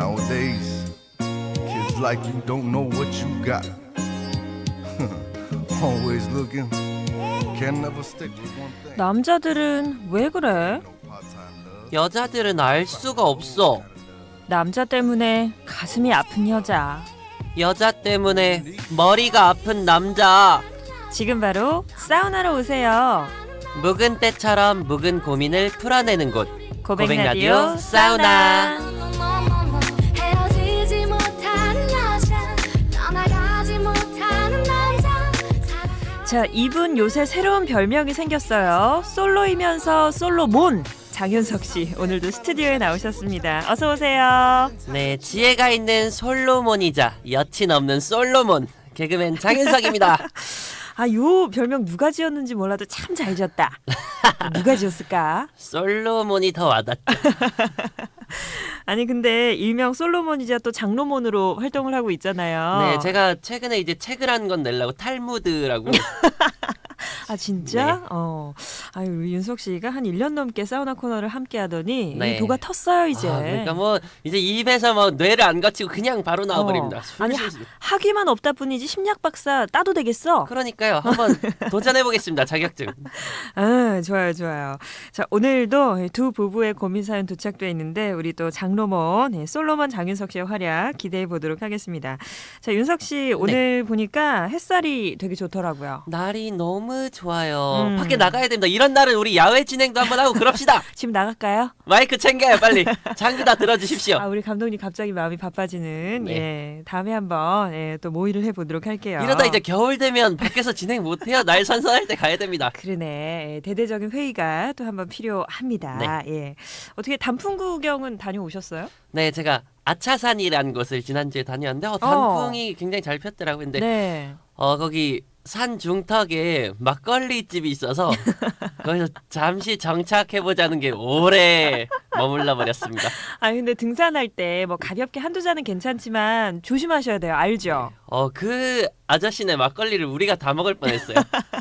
Nowadays, kids like you don't know what you got. Always looking, can never stick with one thing. 남자들은 왜 그래? 여자들은 알 수가 없어. 남자 때문에 가슴이 아픈 여자. 여자 때문에 머리가 아픈 남자. 지금 바로 사우나로 오세요. 묵은 때처럼 묵은 고민을 풀어내는 곳. 고백, 고백 라디오 라디오 사우나. 사우나. 자, 이분 요새 새로운 별명이 생겼어요. 솔로이면서 솔로몬. 장윤석 씨 오늘도 스튜디오에 나오셨습니다. 어서 오세요. 네, 지혜가 있는 솔로몬이자 여친 없는 솔로몬. 개그맨 장윤석입니다. 아, 요 별명 누가 지었는지 몰라도 참 잘 지었다. 누가 지었을까? 솔로몬이 더 와닿죠. 아니 근데 일명 솔로몬이자 또 장로몬으로 활동을 하고 있잖아요. 네, 제가 최근에 이제 책을 한 권 내려고 탈무드라고. 아 진짜? 네. 어. 아유 우리 윤석 씨가 한 1년 넘게 사우나 코너를 함께 하더니 네. 이 도가 텄어요 이제. 아, 그러니까 뭐 이제 입에서 뭐 뇌를 안 거치고 그냥 바로 나와 버립니다. 어. 아니, 술술술. 학위만 없다 뿐이지 심리학 박사 따도 되겠어. 그러니까요. 한번 도전해 보겠습니다. 자격증. 아, 좋아요, 좋아요. 자, 오늘도 두 부부의 고민 사연 도착돼 있는데 우리 또 장로먼, 예, 솔로몬 장윤석 씨의 활약 기대해 보도록 하겠습니다. 자, 윤석 씨 네. 오늘 보니까 햇살이 되게 좋더라고요. 날이 너무 좋아요. 음. 밖에 나가야 됩니다. 이런 날은 우리 야외 진행도 한번 하고 그럽시다. 지금 나갈까요? 마이크 챙겨요, 빨리. 장비 다 들어주십시오. 아, 우리 감독님 갑자기 마음이 바빠지는 네. 예, 다음에 한번 예, 또 모의를 해 보도록 할게요. 이러다 이제 겨울 되면 밖에서 진행 못해요. 날 선선할 때 가야 됩니다. 그러네. 예, 대대적인 회의가 또 한번 필요합니다. 예. 어떻게 단풍 구경은 다녀오셨어요? 네, 제가 아차산이라는 곳을 지난주에 다녔는데 어, 단풍이 굉장히 잘 폈더라고요. 근데 네. 어 거기 산 중턱에 막걸리 집이 있어서 거기서 잠시 정착해 보자는 게 오래 머물러 버렸습니다. 아 근데 등산할 때 뭐 가볍게 한두 잔은 괜찮지만 조심하셔야 돼요. 알죠? 어 그 아저씨네 막걸리를 우리가 다 먹을 뻔했어요.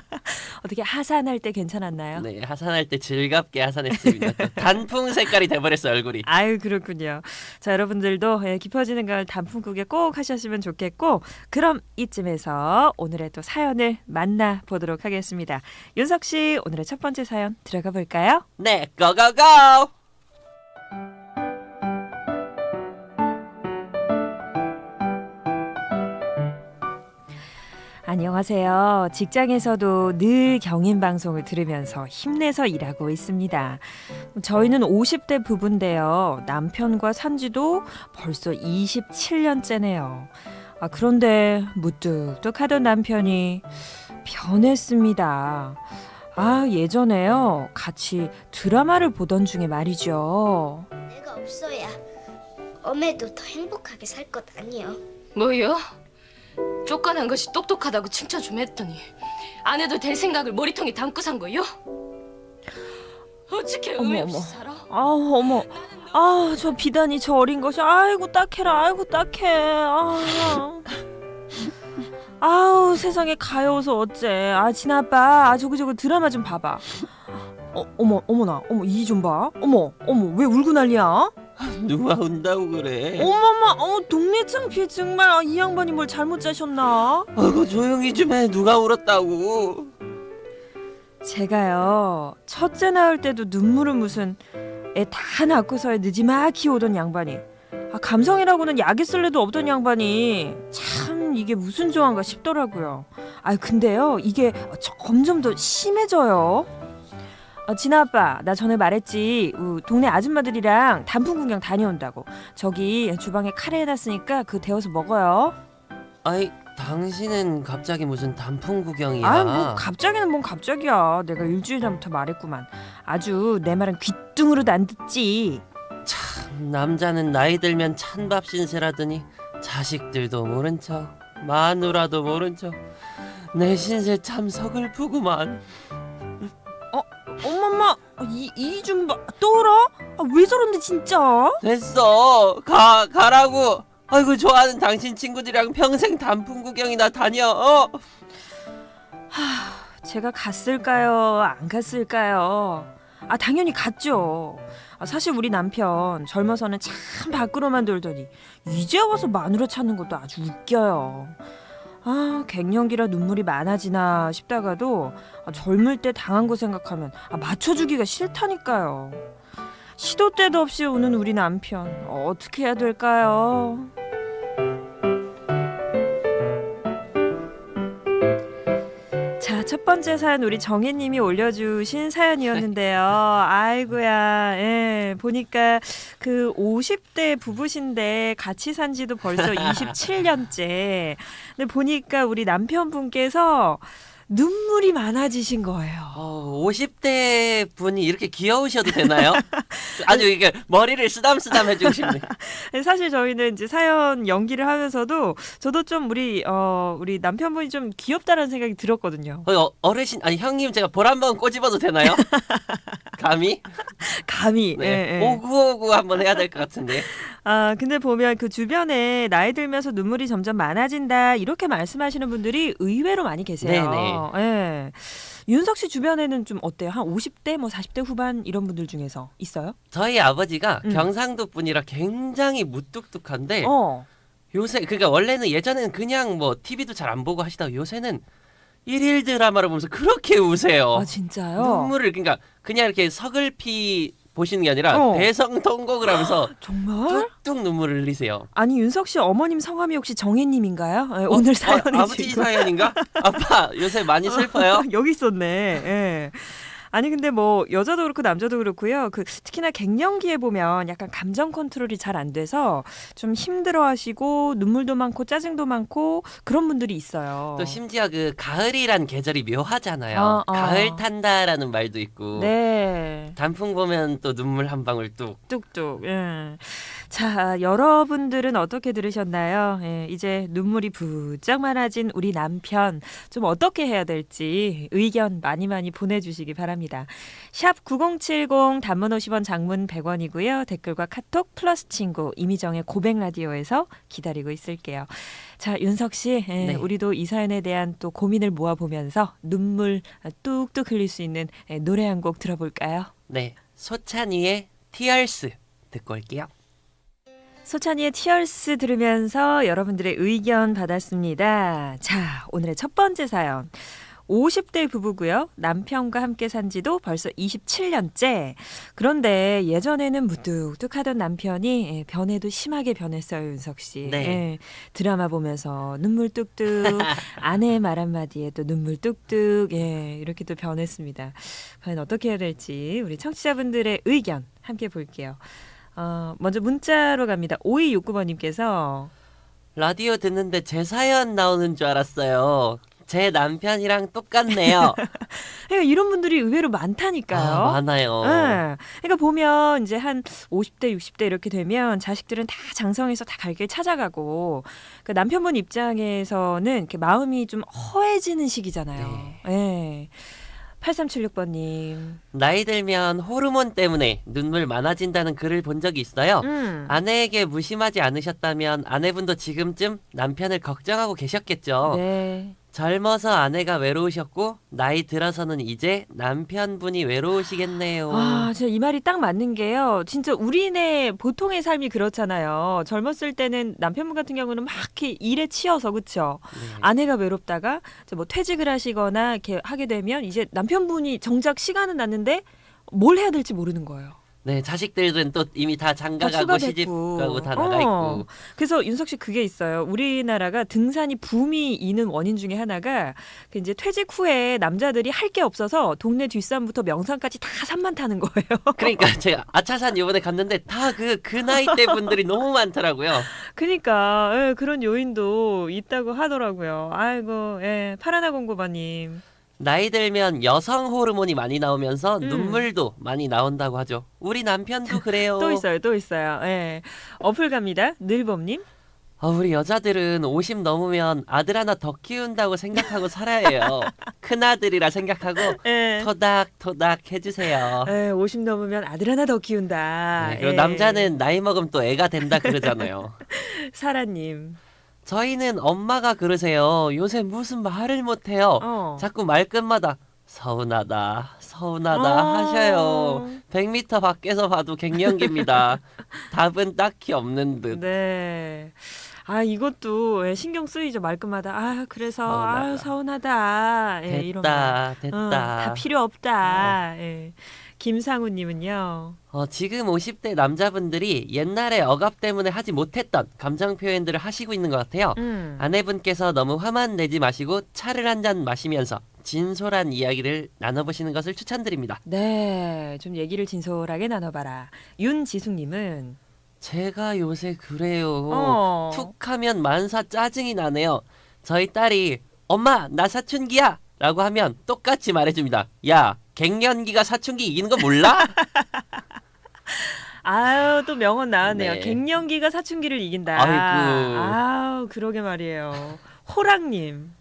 어떻게 하산할 때 괜찮았나요? 네, 하산할 때 즐겁게 하산했습니다. 또 단풍 색깔이 돼버렸어 얼굴이. 아유 그렇군요. 자 여러분들도 예, 깊어지는 가을 단풍국에 꼭 하셨으면 좋겠고 그럼 이쯤에서 오늘의 또 사연을 만나 보도록 하겠습니다. 윤석 씨 오늘의 첫 번째 사연 들어가 볼까요? 네, 고고고! 안녕하세요. 직장에서도 늘 경인 방송을 들으면서 힘내서 일하고 있습니다. 저희는 50대 부부인데요. 남편과 산지도 벌써 27년째네요. 아, 그런데 무뚝뚝하던 남편이 변했습니다. 아, 예전에요. 같이 드라마를 보던 중에 말이죠. 내가 없어야 엄해도 더 행복하게 살 것 아니요 뭐요? 쫓겨난 것이 똑똑하다고 칭찬 좀 했더니 안 해도 될 생각을 머리통에 담고 산 거요? 어떻게 어머, 없이 어머. 살아? 아, 어머. 아, 저 비단이 저 어린 것이 아이고 딱해라. 아이고 딱해. 아. 아우, 세상에 가여워서 어째. 아, 진아빠. 아, 저거 저거 드라마 좀 봐봐. 어, 어머, 어머나. 어머, 이 좀 봐. 어머, 어머, 왜 울고 난리야? 누가 운다고 그래? 어머마, 어머, 동네 창피해 정말. 아, 이 양반이 뭘 잘못 짜셨나? 아이고 조용히 좀 해. 누가 울었다고? 제가요 첫째 낳을 때도 눈물은 무슨 애 다 낳고서야 느지막이 오던 양반이 아, 감성이라고는 약이 쓸래도 없던 양반이 참 이게 무슨 조화인가 싶더라고요. 아 근데요 이게 점점 더 심해져요. 아, 진아 아빠 나 전에 말했지 우, 동네 아줌마들이랑 단풍 구경 다녀온다고 저기 주방에 카레 해놨으니까 그거 데워서 먹어요. 아이 당신은 갑자기 무슨 단풍 구경이야? 아, 뭐 갑자기는 뭔 갑자기야. 내가 일주일 전부터 말했구만. 아주 내 말은 귀뚱으로도 안 듣지. 남자는 나이 들면 찬밥 신세라더니 자식들도 모른 척 마누라도 모른 척 내 신세 참 서글프구만 이이 좀 봐. 또 울어? 아, 왜 저런데 진짜? 됐어 가 가라고 아이고 좋아하는 당신 친구들이랑 평생 단풍 구경이나 다녀 어? 제가 갔을까요? 안 갔을까요? 아, 당연히 갔죠. 아, 사실 우리 남편 젊어서는 참 밖으로만 돌더니 이제 와서 마누라 찾는 것도 아주 웃겨요. 아, 갱년기라 눈물이 많아지나 싶다가도 아, 젊을 때 당한 거 생각하면 아, 맞춰주기가 싫다니까요. 시도 때도 없이 우는 우리 남편 어떻게 해야 될까요? 첫 번째 사연 우리 정혜님이 올려주신 사연이었는데요. 아이고야, 예, 보니까 그 50대 부부신데 같이 산 지도 벌써 27년째. 근데 보니까 우리 남편분께서 눈물이 많아지신 거예요. 어, 50대 분이 이렇게 귀여우셔도 되나요? 아주 이게 머리를 쓰담쓰담 해주고 싶네. 사실 저희는 이제 사연 연기를 하면서도 저도 좀 우리 어 우리 남편분이 좀 귀엽다라는 생각이 들었거든요. 거의 어, 어르신 아니 형님 제가 볼 한번 꼬집어도 되나요? 감히? 감히. 네. 예, 예. 오구오구 한번 해야 될 것 같은데. 아, 근데 보면 그 주변에 나이 들면서 눈물이 점점 많아진다 이렇게 말씀하시는 분들이 의외로 많이 계세요. 네네. 예. 윤석 씨 주변에는 좀 어때요? 한 50대 뭐 40대 후반 이런 분들 중에서 있어요? 저희 아버지가 음. 경상도 분이라 굉장히 무뚝뚝한데 어. 요새 그러니까 원래는 예전에는 그냥 뭐 TV도 잘 안 보고 하시다가 요새는 일일 드라마를 보면서 그렇게 우세요. 아, 진짜요? 눈물을 그러니까 그냥 이렇게 서글피 보시는 게 아니라 어. 대성 통곡을 하면서 정말? 뚝뚝 눈물을 흘리세요. 아니 윤석 씨 어머님 성함이 혹시 정혜님인가요? 예, 오늘 사연에 아, 아버지. 사연인가? 아빠 요새 많이 슬퍼요? 여기 있었네. 예. 아니 근데 뭐 여자도 그렇고 남자도 그렇고요. 그 특히나 갱년기에 보면 약간 감정 컨트롤이 잘 안 돼서 좀 힘들어하시고 눈물도 많고 짜증도 많고 그런 분들이 있어요. 또 심지어 그 가을이란 계절이 묘하잖아요. 어, 어. 가을 탄다라는 말도 있고 네, 단풍 보면 또 눈물 한 방울 뚝. 뚝뚝. 예. 자, 여러분들은 어떻게 들으셨나요? 예, 이제 눈물이 부쩍 많아진 우리 남편 좀 어떻게 해야 될지 의견 많이 많이 보내주시기 바랍니다. 샵 9070 단문 50원 장문 100원이고요. 댓글과 카톡 플러스 친구 이미정의 고백 라디오에서 기다리고 있을게요. 자, 윤석 씨, 예, 네. 우리도 이 사연에 대한 또 고민을 모아보면서 눈물 뚝뚝 흘릴 수 있는 예, 노래 한 곡 들어볼까요? 네, 소찬이의 티얼스 듣고 올게요. 소찬이의 티얼스 들으면서 여러분들의 의견 받았습니다. 자, 오늘의 첫 번째 사연. 50대 부부고요. 남편과 함께 산 지도 벌써 27년째. 그런데 예전에는 무뚝뚝하던 남편이 예, 변해도 심하게 변했어요, 윤석 씨. 네. 예, 드라마 보면서 눈물 뚝뚝, 아내의 말 한마디에도 눈물 뚝뚝, 예, 이렇게 또 변했습니다. 과연 어떻게 해야 될지 우리 청취자분들의 의견 함께 볼게요. 어, 먼저 문자로 갑니다. 5269번님께서 라디오 듣는데 제 사연 나오는 줄 알았어요. 제 남편이랑 똑같네요. 그러니까 이런 분들이 의외로 많다니까요. 아, 많아요. 예. 그러니까 보면 이제 한 50대, 60대 이렇게 되면 자식들은 다 장성해서 다 갈 길 찾아가고 그 남편분 입장에서는 이렇게 마음이 좀 허해지는 시기잖아요. 예. 8376번님. 나이 들면 호르몬 때문에 눈물 많아진다는 글을 본 적이 있어요. 음. 아내에게 무심하지 않으셨다면 아내분도 지금쯤 남편을 걱정하고 계셨겠죠. 네. 젊어서 아내가 외로우셨고 나이 들어서는 이제 남편분이 외로우시겠네요. 아, 진짜 이 말이 딱 맞는 게요. 진짜 우리네 보통의 삶이 그렇잖아요. 젊었을 때는 남편분 같은 경우는 막 이렇게 일에 치여서 그쵸? 네. 아내가 외롭다가 이제 뭐 퇴직을 하시거나 이렇게 하게 되면 이제 남편분이 정작 시간은 났는데 뭘 해야 될지 모르는 거예요. 네, 자식들은 또 이미 다 장가 다 가고 시집 됐고. 가고 다 나가 어. 있고. 그래서 윤석 씨 그게 있어요. 우리나라가 등산이 붐이 있는 원인 중에 하나가 그 이제 퇴직 후에 남자들이 할 게 없어서 동네 뒷산부터 명산까지 다 산만 타는 거예요. 그러니까 제가 아차산 이번에 갔는데 다 그 그 나이 대 분들이 너무 많더라고요. 그러니까 예, 그런 요인도 있다고 하더라고요. 아이고, 예, 파라나 공고바님. 나이 들면 여성 호르몬이 많이 나오면서 음. 눈물도 많이 나온다고 하죠. 우리 남편도 그래요. 또 있어요, 또 있어요. 예, 어플 갑니다. 늘범님. 아, 우리 여자들은 50 넘으면 아들 하나 더 키운다고 생각하고 살아야 해요. 큰 아들이라 생각하고 예. 토닥토닥 해주세요. 예, 50 넘으면 아들 하나 더 키운다. 네, 그리고 예. 남자는 나이 먹으면 또 애가 된다 그러잖아요. 사라님. 저희는 엄마가 그러세요. 요새 무슨 말을 못해요. 어. 자꾸 말끝마다 서운하다, 서운하다 어. 하셔요. 100m 밖에서 봐도 갱년기입니다. 답은 딱히 없는 듯. 네. 아 이것도 예, 신경 쓰이죠 말끝마다. 아 그래서 서운하다. 아유 서운하다. 예, 이런 말. 됐다, 됐다. 어, 다 필요 없다. 예. 김상우님은요. 어, 지금 50대 남자분들이 옛날에 억압 때문에 하지 못했던 감정 표현들을 하시고 있는 것 같아요. 음. 아내분께서 너무 화만 내지 마시고 차를 한 잔 마시면서 진솔한 이야기를 나눠보시는 것을 추천드립니다. 네, 좀 얘기를 진솔하게 나눠봐라. 윤지숙님은 제가 요새 그래요. 어. 툭하면 만사 짜증이 나네요. 저희 딸이 엄마 나 사춘기야 라고 하면 똑같이 말해줍니다. 야 갱년기가 사춘기 이기는 거 몰라? 아유 또 명언 나왔네요. 네. 갱년기가 사춘기를 이긴다. 아이고. 아우 그러게 말이에요. 호랑님.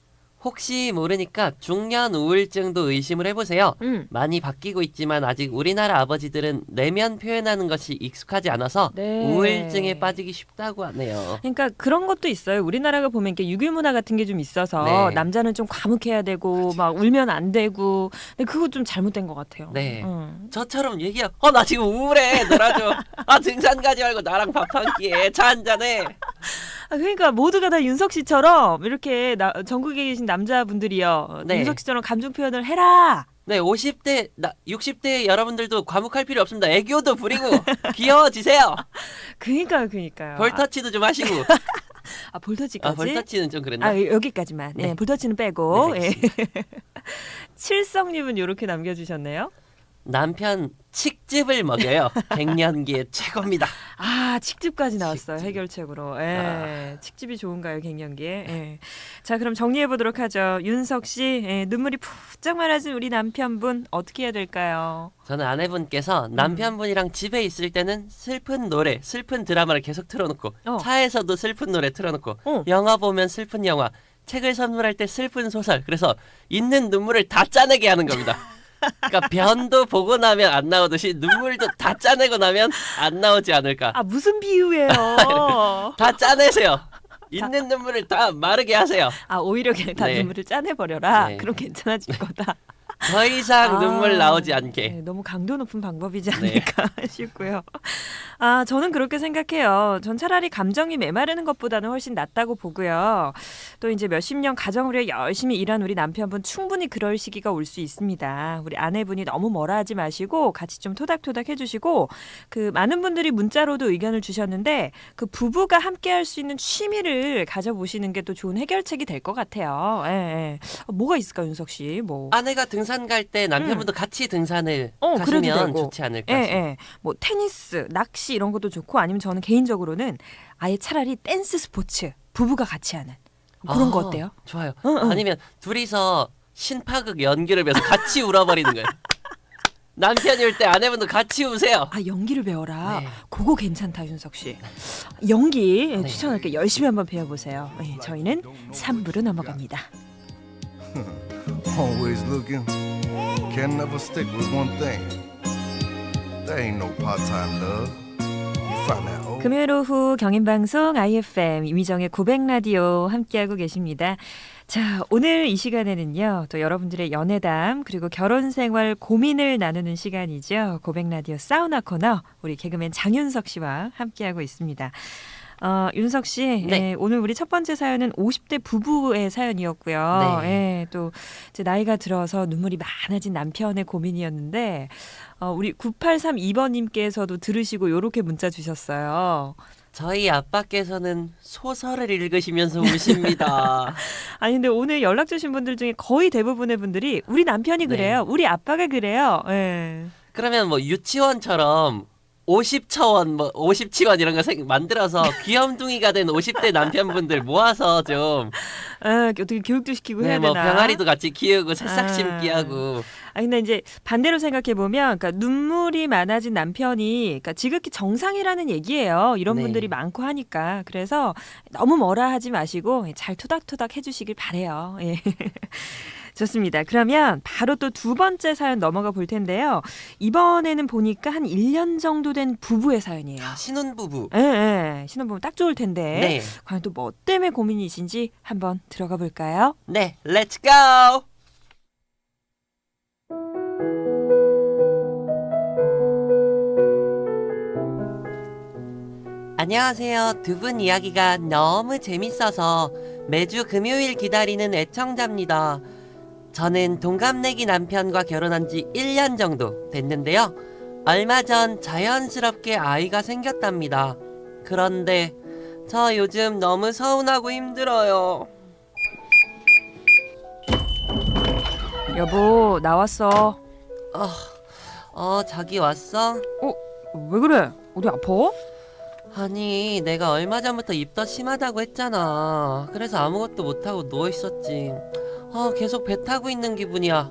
혹시 모르니까 중년 우울증도 의심을 해보세요. 음. 많이 바뀌고 있지만 아직 우리나라 아버지들은 내면 표현하는 것이 익숙하지 않아서 네. 우울증에 빠지기 쉽다고 하네요. 그러니까 그런 것도 있어요. 우리나라가 보면 이렇게 유교 문화 같은 게 좀 있어서 네. 남자는 좀 과묵해야 되고 막 울면 안 되고. 근데 그거 좀 잘못된 것 같아요. 네. 음. 저처럼 얘기야. 어나 지금 우울해. 놀아줘. 아 등산 가지 말고 나랑 밥 한 끼에 차한 잔해. 아, 그러니까 모두가 다 윤석 씨처럼 이렇게 나, 전국에 계신 남자분들이요. 네. 윤석 씨처럼 감정 표현을 해라. 네 50대 나 60대 여러분들도 과묵할 필요 없습니다. 애교도 부리고 귀여워지세요. 그러니까 그러니까요. 볼터치도 좀 하시고. 아, 볼터치까지. 아 볼터치는 좀 그랬나? 아, 여기까지만. 네, 네. 볼터치는 빼고. 네, 예. 칠성님은 이렇게 남겨주셨네요. 남편 칡즙을 먹여요. 갱년기에 최고입니다. 아, 칡즙까지 나왔어요. 칡즙. 해결책으로. 예. 칡즙이 좋은가요, 갱년기에? 예. 자, 그럼 정리해 보도록 하죠. 윤석 씨, 예, 눈물이 푹쩍 많아진 우리 남편분 어떻게 해야 될까요? 저는 아내분께서 남편분이랑 집에 있을 때는 슬픈 노래, 슬픈 드라마를 계속 틀어놓고 어. 차에서도 슬픈 노래 틀어놓고 어. 영화 보면 슬픈 영화, 책을 선물할 때 슬픈 소설. 그래서 있는 눈물을 다 짜내게 하는 겁니다. 그러니까 변도 보고 나면 안 나오듯이 눈물도 다 짜내고 나면 안 나오지 않을까. 아, 무슨 비유예요? 다 짜내세요. 있는 눈물을 다 마르게 하세요. 아, 오히려 그냥 다 네. 눈물을 짜내버려라. 네. 그럼 괜찮아질 거다. 더 이상 아, 눈물 나오지 않게. 네, 너무 강도 높은 방법이지 네. 않을까 싶고요. 아, 저는 그렇게 생각해요. 전 차라리 감정이 메마르는 것보다는 훨씬 낫다고 보고요. 또 이제 몇십 년 가정을 위해 열심히 일한 우리 남편분 충분히 그럴 시기가 올 수 있습니다. 우리 아내분이 너무 뭐라 하지 마시고 같이 좀 토닥토닥 해주시고 그 많은 분들이 문자로도 의견을 주셨는데 그 부부가 함께 할 수 있는 취미를 가져보시는 게 또 좋은 해결책이 될 것 같아요. 예, 예. 어, 뭐가 있을까, 윤석 씨? 뭐. 아내가 등산 갈 때 남편분도 같이 등산을 어, 그래도 가시면 되고. 좋지 않을까 예, 싶어요. 예. 뭐 테니스, 낚시 이런 것도 좋고 아니면 저는 개인적으로는 아예 차라리 댄스 스포츠 부부가 같이 하는 그런 거 아, 어때요? 좋아요. 응, 응. 아니면 둘이서 신파극 연기를 배워서 같이 울어버리는 거예요. 남편이 울 때 아내분도 같이 우세요. 아 연기를 배워라. 네. 그거 괜찮다 윤석 씨. 연기 예, 네. 추천할게 열심히 한번 배워보세요. 예, 저희는 3부로 넘어갑니다. Always looking, can never stick with one thing. There ain't no part-time love. 금요일 오후 경인방송 IFM 이미정의 고백 라디오 함께하고 계십니다. 자, 오늘 이 시간에는요, 또 여러분들의 연애담, 그리고 결혼 생활 고민을 나누는 시간이죠. 고백 라디오 사우나 코너, 우리 개그맨 장윤석 씨와 함께하고 있습니다. 어, 윤석 씨, 네. 예, 오늘 우리 첫 번째 사연은 50대 부부의 사연이었고요. 네. 예, 또 이제 나이가 들어서 눈물이 많아진 남편의 고민이었는데, 어, 우리 9832번님께서도 들으시고 요렇게 문자 주셨어요. 저희 아빠께서는 소설을 읽으시면서 우십니다. 아니 근데 오늘 연락 주신 분들 중에 거의 대부분의 분들이 우리 남편이 네. 그래요. 우리 아빠가 그래요. 예. 그러면 뭐 유치원처럼 50차원, 뭐 50치원 이런 거 생- 만들어서 귀염둥이가 된 50대 남편분들 모아서 좀 아, 어떻게 교육도 시키고 네, 해야 뭐 되나? 병아리도 같이 키우고 새싹 아. 심기 하고 아 근데 이제 반대로 생각해 보면 그러니까 눈물이 많아진 남편이 그러니까 지극히 정상이라는 얘기예요. 이런 네. 분들이 많고 하니까. 그래서 너무 뭐라 하지 마시고 잘 토닥토닥 해 주시길 바래요. 예. 좋습니다. 그러면 바로 또 두 번째 사연 넘어가 볼 텐데요. 이번에는 보니까 한 1년 정도 된 부부의 사연이에요. 신혼부부. 예, 예. 신혼부부 딱 좋을 텐데. 네. 과연 또 뭐 때문에 고민이신지 한번 들어가 볼까요? 네, 렛츠 고! 안녕하세요. 두 분 이야기가 너무 재밌어서 매주 금요일 기다리는 애청자입니다. 저는 동갑내기 남편과 결혼한 지 1년 정도 됐는데요. 얼마 전 자연스럽게 아이가 생겼답니다. 그런데 저 요즘 너무 서운하고 힘들어요. 여보 나왔어. 어, 어, 자기 왔어? 왜 그래? 어디 아파? 아니, 내가 얼마 전부터 입덧 심하다고 했잖아. 그래서 아무것도 못하고 누워있었지. 어, 계속 배 타고 있는 기분이야.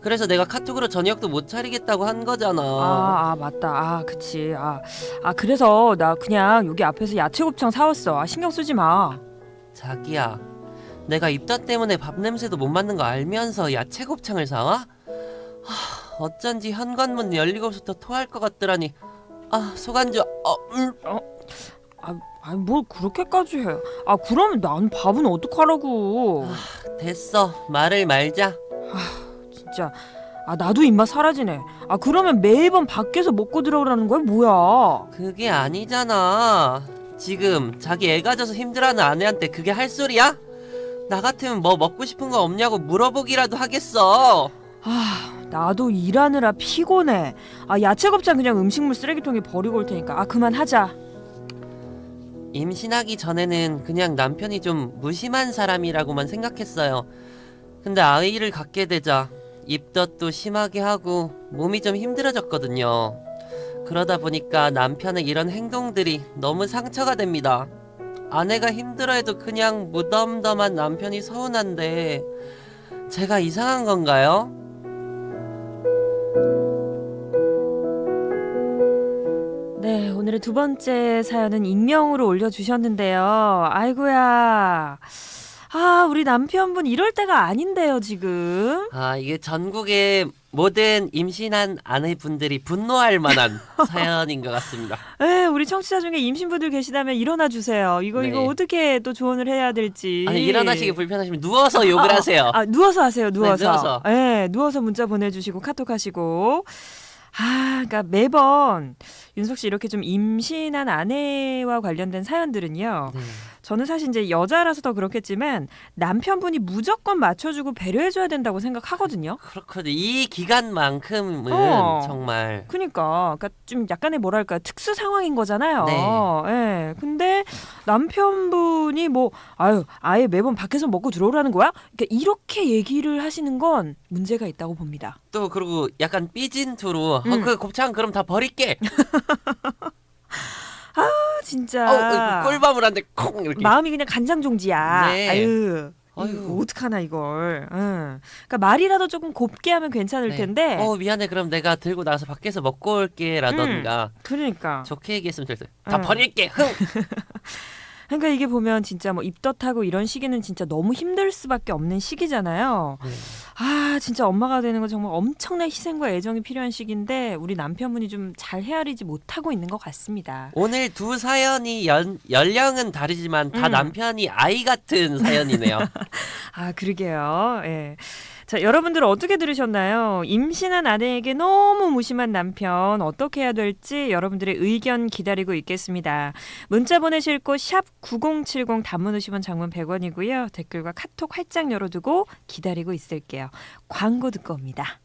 그래서 내가 카톡으로 저녁도 못 차리겠다고 한 거잖아. 아, 아 맞다. 아 그치. 아, 아 그래서 나 그냥 여기 앞에서 야채 곱창 사왔어. 아 신경 쓰지 마. 자기야, 내가 입덧 때문에 밥 냄새도 못 맡는 거 알면서 야채 곱창을 사와? 하, 어쩐지 현관문 열리고부터 토할 것 같더라니. 아, 속안 좋아. 어, 음. 아, 아니 뭘 그렇게까지 해? 아 그러면 난 밥은 어떡하라고? 됐어. 말을 말자. 진짜. 아 나도 입맛 사라지네. 아 그러면 매번 밖에서 먹고 들어오라는 거야 뭐야? 그게 아니잖아. 지금 자기 애 가 져서 힘들어하는 아내한테 그게 할 소리야? 나 같으면 뭐 먹고 싶은 거 없냐고 물어보기라도 하겠어. 아 나도 일하느라 피곤해. 아 야채 곱창 그냥 음식물 쓰레기통에 버리고 올 테니까. 아 그만하자. 임신하기 전에는 그냥 남편이 좀 무심한 사람이라고만 생각했어요. 근데 아이를 갖게 되자 입덧도 심하게 하고 몸이 좀 힘들어졌거든요. 그러다 보니까 남편의 이런 행동들이 너무 상처가 됩니다. 아내가 힘들어해도 그냥 무덤덤한 남편이 서운한데 제가 이상한 건가요? 네, 오늘의 두 번째 사연은 익명으로 올려주셨는데요. 아이고야. 아, 우리 남편분 이럴 때가 아닌데요, 지금. 아, 이게 전국의 모든 임신한 아내분들이 분노할 만한 사연인 것 같습니다. 에, 우리 청취자 중에 임신부들 계시다면 일어나 주세요. 이거, 네. 이거 어떻게 또 조언을 해야 될지. 아니, 일어나시기 불편하시면 누워서 욕을 하세요. 아, 누워서 하세요, 누워서. 누워서. 예, 누워서 문자 보내주시고 카톡 하시고. 아, 그러니까 매번 윤석 씨 이렇게 좀 임신한 아내와 관련된 사연들은요. 네. 저는 사실 이제 여자라서 더 그렇겠지만 남편분이 무조건 맞춰주고 배려해줘야 된다고 생각하거든요. 그렇거든요. 이 기간만큼은 어. 정말 그니까, 그러니까 좀 약간의 뭐랄까 특수 상황인 거잖아요. 네. 예. 근데 남편분이 뭐 아유 아예 매번 밖에서 먹고 들어오라는 거야? 그러니까 이렇게 얘기를 하시는 건 문제가 있다고 봅니다. 또 그리고 약간 삐진 투로 음. 어, 그 곱창 그럼 다 버릴게. 아 진짜. 어, 그 꿀밤을 한데 콩 이렇게. 마음이 그냥 간장 종지야. 네. 아유. 아유. 이거 어떡하나 이걸. 응. 그러니까 말이라도 조금 곱게 하면 괜찮을 네. 텐데. 어 미안해 그럼 내가 들고 나가서 밖에서 먹고 올게라던가 그러니까. 좋게 얘기했으면 좋겠어요. 다 음. 버릴게. 흥. 그러니까 이게 보면 진짜 뭐 입덧하고 이런 시기는 진짜 너무 힘들 수밖에 없는 시기잖아요. 네. 아 진짜 엄마가 되는 건 정말 엄청난 희생과 애정이 필요한 시기인데 우리 남편분이 좀 잘 헤아리지 못하고 있는 것 같습니다. 오늘 두 사연이 연, 연령은 다르지만 다 음. 남편이 아이 같은 사연이네요. 아 그러게요. 예. 자 여러분들 어떻게 들으셨나요? 임신한 아내에게 너무 무심한 남편 어떻게 해야 될지 여러분들의 의견 기다리고 있겠습니다. 문자 보내실 곳 샵 9070 단문 50원 장문 100원이고요. 댓글과 카톡 활짝 열어두고 기다리고 있을게요. 광고 듣고 옵니다.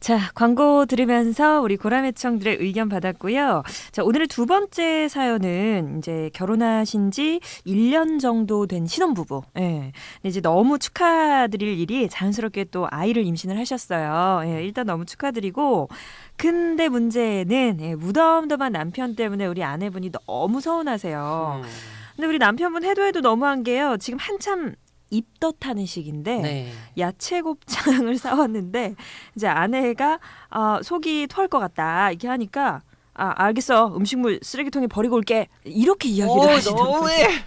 자, 광고 들으면서 우리 고라매청들의 의견 받았고요. 자, 오늘의 두 번째 사연은 이제 결혼하신 지 1년 정도 된 신혼부부. 예. 근데 이제 너무 축하드릴 일이 자연스럽게 또 아이를 임신을 하셨어요. 예, 일단 너무 축하드리고. 근데 문제는 예, 무덤덤한 남편 때문에 우리 아내분이 너무 서운하세요. 음, 근데 우리 남편분 해도 해도 너무한 게요. 지금 한참 입덧하는 시기인데 네. 야채 곱창을 사왔는데 이제 아내가 아, 속이 토할 것 같다 이렇게 하니까 아 알겠어 음식물 쓰레기통에 버리고 올게 이렇게 이야기를 오, 하시는 거예요.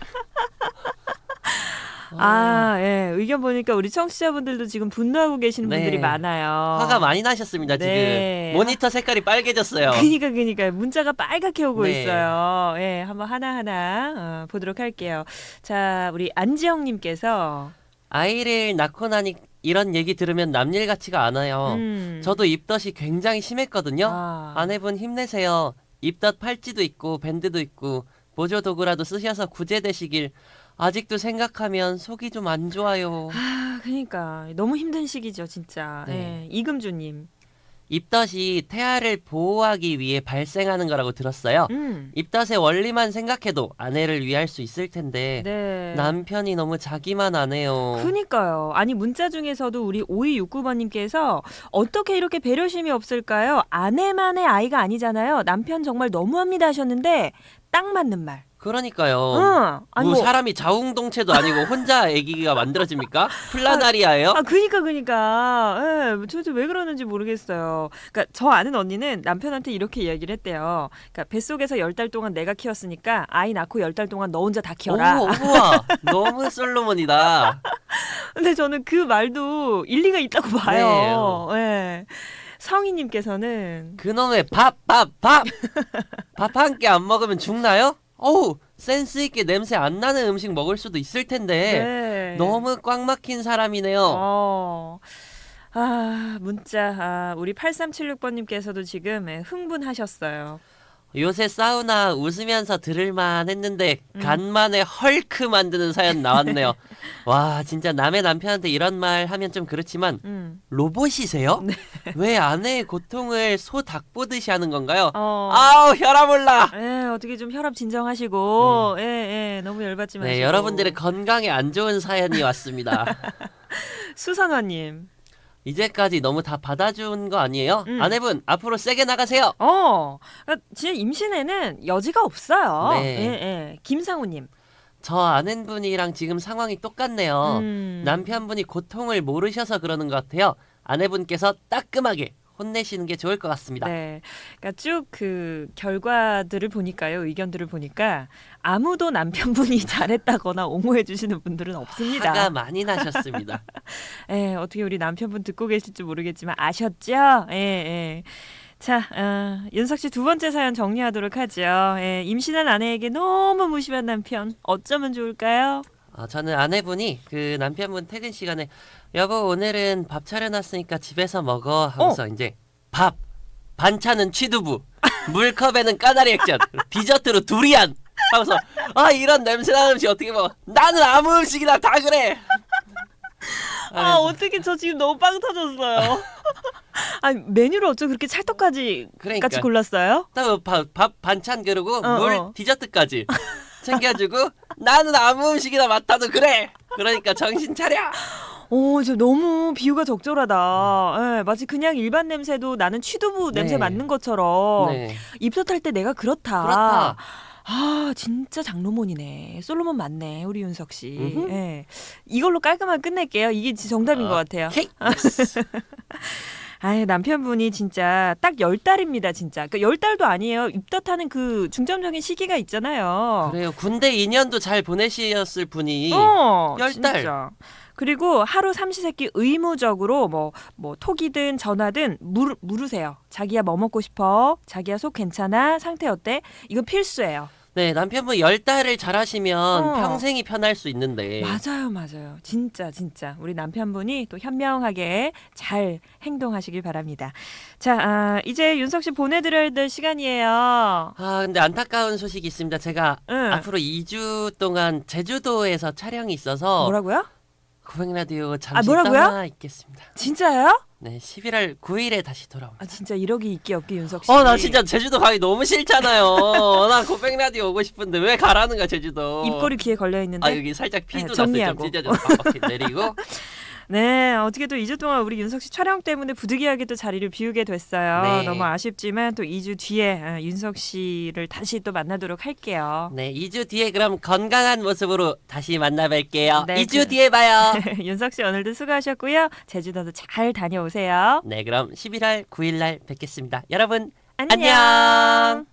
너무해. 아, 예. 의견 보니까 우리 청취자분들도 지금 분노하고 계시는 네. 분들이 많아요. 화가 많이 나셨습니다 네. 지금. 모니터 색깔이 빨개졌어요. 그니까 그니까 문자가 빨갛게 오고 네. 있어요. 예, 한번 하나하나 어, 보도록 할게요. 자, 우리 안지영 님께서 아이를 낳고 나니 이런 얘기 들으면 남일 같지가 않아요. 음. 저도 입덧이 굉장히 심했거든요. 아. 아내분 힘내세요. 입덧 팔찌도 있고 밴드도 있고 보조 도구라도 쓰셔서 구제되시길 아직도 생각하면 속이 좀 안 좋아요. 아, 그러니까 너무 힘든 시기죠, 진짜. 네. 예, 이금주님. 입덧이 태아를 보호하기 위해 발생하는 거라고 들었어요. 음. 입덧의 원리만 생각해도 아내를 위할 수 있을 텐데 네. 남편이 너무 자기만 안 해요. 그니까요. 아니 문자 중에서도 우리 5269번님께서 어떻게 이렇게 배려심이 없을까요? 아내만의 아이가 아니잖아요. 남편 정말 너무합니다 하셨는데 딱 맞는 말. 그러니까요. 응. 아니 뭐 뭐, 사람이 자웅동체도 아니고 혼자 아기가 만들어집니까? 플라나리아예요? 아 그니까 그니까. 예, 도대체 왜 그러는지 모르겠어요. 그러니까 저 아는 언니는 남편한테 이렇게 이야기를 했대요. 그러니까 뱃속에서 열 달 동안 내가 키웠으니까 아이 낳고 열 달 동안 너 혼자 다 키워라. 오, 우와, 너무 솔로몬이다. 근데 저는 그 말도 일리가 있다고 봐요. 예. 성희님께서는 그놈의 밥, 밥, 밥! 밥 한 끼 안 먹으면 죽나요? 어우, 센스 있게 냄새 안 나는 음식 먹을 수도 있을 텐데 네. 너무 꽉 막힌 사람이네요. 어. 아, 문자. 아, 우리 8376번님께서도 지금 예, 흥분하셨어요. 요새 사우나 웃으면서 들을만 했는데 음. 간만에 헐크 만드는 사연 나왔네요. 와, 진짜 남의 남편한테 이런 말 하면 좀 그렇지만 음. 로봇이세요? 네. 왜 아내의 고통을 소 닭 보듯이 하는 건가요? 어. 아우 혈압 올라. 예, 어떻게 좀 혈압 진정하시고, 예, 예, 너무 열받지 마시고. 네, 여러분들의 건강에 안 좋은 사연이 왔습니다. 수선화님. 이제까지 너무 다 받아준 거 아니에요? 음. 아내분 앞으로 세게 나가세요. 어, 그러니까 진짜 임신에는 여지가 없어요. 네. 예, 예. 김상우님. 저 아내분이랑 지금 상황이 똑같네요. 음. 남편분이 고통을 모르셔서 그러는 것 같아요. 아내분께서 따끔하게 혼내시는 게 좋을 것 같습니다. 네. 그러니까 쭉 그 결과들을 보니까요, 의견들을 보니까 아무도 남편분이 잘했다거나 옹호해 주시는 분들은 없습니다. 화가 많이 나셨습니다. 예, 어떻게 우리 남편분 듣고 계실지 모르겠지만 아셨죠? 예, 예. 자, 어, 윤석 씨 두 번째 사연 정리하도록 하죠. 예, 임신한 아내에게 너무 무심한 남편 어쩌면 좋을까요? 어, 저는 아내분이 그 남편분 퇴근 시간에 여보 오늘은 밥 차려놨으니까 집에서 먹어 하면서 이제 밥 반찬은 취두부 물컵에는 까나리 액젓 디저트로 두리안 하면서 아 이런 냄새나는 음식 어떻게 먹어 나는 아무 음식이나 다 그래 아, 어떻게 저 지금 너무 빵 터졌어요. 아니 메뉴를 어쩜 그렇게 찰떡까지 그러니까. 같이 골랐어요? 밥, 밥 반찬 그리고 어, 물 어. 디저트까지 챙겨주고 나는 아무 음식이나 맡아도 그래 그러니까 정신 차려 오, 저 너무 비유가 적절하다. 예, 마치 그냥 일반 냄새도 나는 취두부 냄새 네. 맡는 것처럼 네 입덧할 때 내가 그렇다. 그렇다 아, 진짜 장로몬이네. 솔로몬 맞네, 우리 윤석 씨. 음흠. 예. 이걸로 깔끔하게 끝낼게요. 이게 진- 정답인 어, 것 같아요. 오케이 아유, 남편분이 진짜 딱 열 달입니다 진짜. 그러니까 열 달도 아니에요. 입덧하는 그 중점적인 시기가 있잖아요. 그래요 군대 2년도 잘 보내셨을 분이 어, 열 달. 진짜. 그리고 하루 삼시세끼 의무적으로 뭐 뭐 톡이든 전화든 물, 물으세요. 자기야 뭐 먹고 싶어? 자기야 속 괜찮아? 상태 어때? 이건 필수예요. 네, 남편분 열 달을 잘하시면 어. 평생이 편할 수 있는데. 맞아요, 맞아요. 진짜, 진짜. 우리 남편분이 또 현명하게 잘 행동하시길 바랍니다. 자, 아, 이제 윤석 씨 보내드려야 될 시간이에요. 아, 근데 안타까운 소식이 있습니다. 제가 응. 앞으로 2주 동안 제주도에서 촬영이 있어서 뭐라고요? 고백 라디오 잠시 뭐라고요? 떠나 있겠습니다. 진짜요? 네, 11월 9일에 다시 돌아옵니다. 아, 진짜 이러기 있기 없기 윤석 씨. 어, 나 진짜 제주도 가기 너무 싫잖아요. 나 고백 라디오 오고 싶은데 왜 가라는 거야, 제주도. 입꼬리 귀에 걸려 있는데. 아, 여기 살짝 피도 네, 났어요. 정리하고. 좀 찢어져서. 아, 오케이, 내리고. 네, 어떻게 또 2주 동안 우리 윤석 씨 촬영 때문에 부득이하게 또 자리를 비우게 됐어요. 네. 너무 아쉽지만 또 2주 뒤에 아, 윤석 씨를 다시 또 만나도록 할게요. 네, 2주 뒤에 그럼 건강한 모습으로 다시 만나뵐게요. 네, 2주 그- 뒤에 봐요. 윤석 씨 오늘도 수고하셨고요. 제주도도 잘 다녀오세요. 네, 그럼 11월 9일 날 뵙겠습니다. 여러분, 안녕. 안녕.